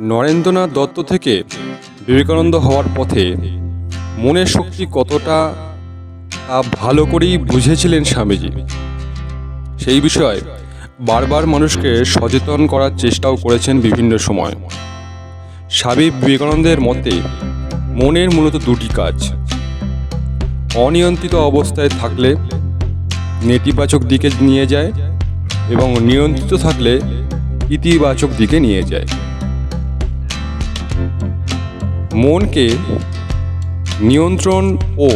নরেন্দ্রনাথ দত্ত থেকে বিবেকানন্দ হওয়ার পথে মনের শক্তি কতটা তা ভালো করেই বুঝেছিলেন স্বামীজি। সেই বিষয়ে বারবার মানুষকে সচেতন করার চেষ্টাও করেছেন বিভিন্ন সময়। স্বামী বিবেকানন্দের মতে মনের মূলত দুটি কাজ। অনিয়ন্ত্রিত অবস্থায় থাকলে নেতিবাচক দিকে নিয়ে যায় এবং নিয়ন্ত্রিত থাকলে ইতিবাচক দিকে নিয়ে যায়। মনকে নিয়ন্ত্রণ ও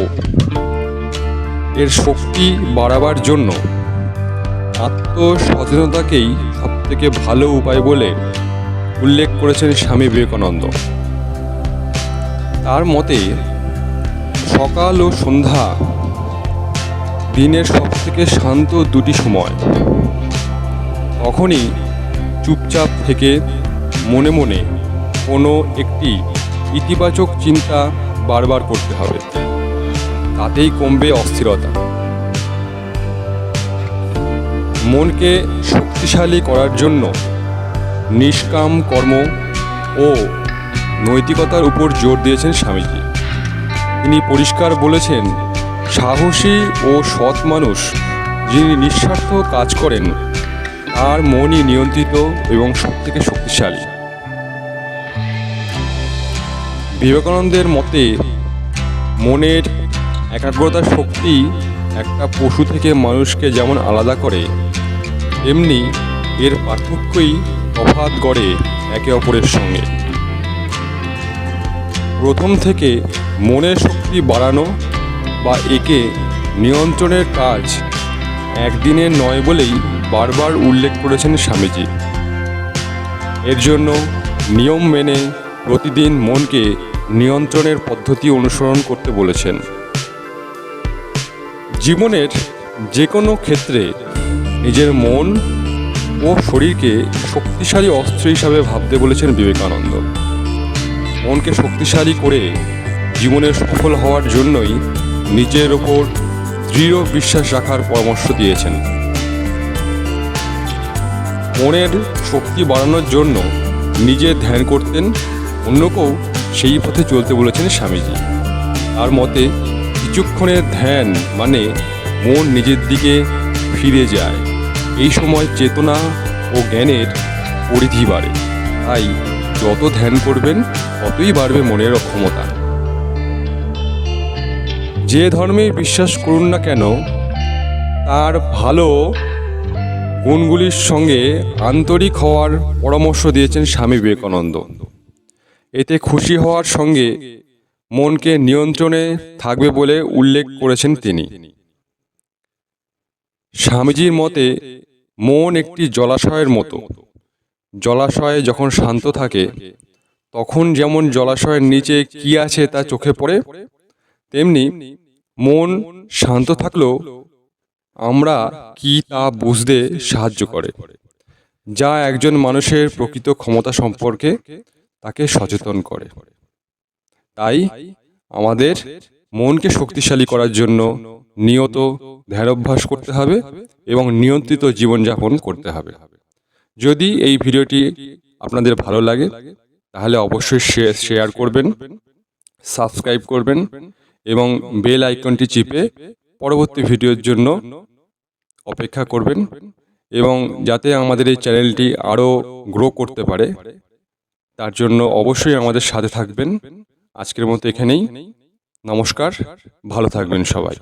এর শক্তি বাড়াবার জন্য আত্মসচেতনতাকেই সবথেকে ভালো উপায় বলে উল্লেখ করেছেন স্বামী বিবেকানন্দ। তার মতে, সকাল ও সন্ধ্যা দিনের সবথেকে শান্ত দুটি সময়। তখনই চুপচাপ থেকে মনে মনে কোনো একটি ইতিবাচক চিন্তা বারবার করতে হবে। তাতেই কমবে অস্থিরতা। মনকে শক্তিশালী করার জন্য নিষ্কাম কর্ম ও নৈতিকতার উপর জোর দিয়েছেন স্বামীজি। তিনি পরিষ্কার বলেছেন, সাহসী ও সৎ মানুষ যিনি নিঃস্বার্থ কাজ করেন তার মনই নিয়ন্ত্রিত এবং সবথেকে শক্তিশালী। বিবেকানন্দের মতে, মনের একাগ্রতার শক্তি একটা পশু থেকে মানুষকে যেমন আলাদা করে, তেমনি এর পার্থক্যই তফাৎ গড়ে একে অপরের সঙ্গে। প্রথম থেকে মনের শক্তি বাড়ানো বা একে নিয়ন্ত্রণের কাজ একদিনের নয় বলেই বারবার উল্লেখ করেছেন স্বামীজি। এর জন্য নিয়ম মেনে প্রতিদিন মনকে নিয়ন্ত্রণের পদ্ধতি অনুসরণ করতে বলেছেন। জীবনের যে কোনো ক্ষেত্রে নিজের মন ও শরীরকে শক্তিশালী অস্ত্র হিসাবে ভাবতে বলেছেন বিবেকানন্দ। মনকে শক্তিশালী করে জীবনে সফল হওয়ার জন্যই নিজের ওপর দৃঢ় বিশ্বাস রাখার পরামর্শ দিয়েছেন। মনের শক্তি বাড়ানোর জন্য নিজে ধ্যান করতেন, অন্যকেও সেই পথে চলতে বলেছেন স্বামীজি। তার মতে, কিছুক্ষণের ধ্যান মানে মন নিজের দিকে ফিরে যায়। এই সময় চেতনা ও জ্ঞানের পরিধি বাড়ে। তাই যত ধ্যান করবেন, ততই বাড়বে মনের ক্ষমতা যে ধর্মে বিশ্বাস করুন না কেন, তার ভালো গুণগুলির সঙ্গে আন্তরিক হওয়ার পরামর্শ দিয়েছেন স্বামী বিবেকানন্দ। এতে খুশি হওয়ার সঙ্গে মনকে নিয়ন্ত্রণে থাকবে বলে উল্লেখ করেছেন তিনি। স্বামীজির মতে, মন একটি জলাশয়ের মতো। জলাশয়ে যখন শান্ত থাকে, তখন যেমন জলাশয়ের নিচে কি আছে তা চোখে পড়ে, তেমনি মন শান্ত থাকলেও আমরা কি তা বুঝতে সাহায্য করে। যা একজন মানুষের প্রকৃত ক্ষমতা সম্পর্কে তাকে সচেতন করে। তাই আমাদের মনকে শক্তিশালী করার জন্য নিয়ত ধ্যানাভ্যাস করতে হবে এবং নিয়ন্ত্রিত জীবনযাপন করতে হবে। যদি এই ভিডিওটি আপনাদের ভালো লাগে, তাহলে অবশ্যই শেয়ার করবেন সাবস্ক্রাইব করবেন এবং বেল আইকনটি চিপে পরবর্তী ভিডিওর জন্য অপেক্ষা করবেন এবং যাতে আমাদের এই চ্যানেলটি আরও গ্রো করতে পারে। তার জন্য অবশ্যই আমাদের সাথে থাকবেন। আজকের মতো এখানেই। নমস্কার। ভালো থাকবেন সবাই।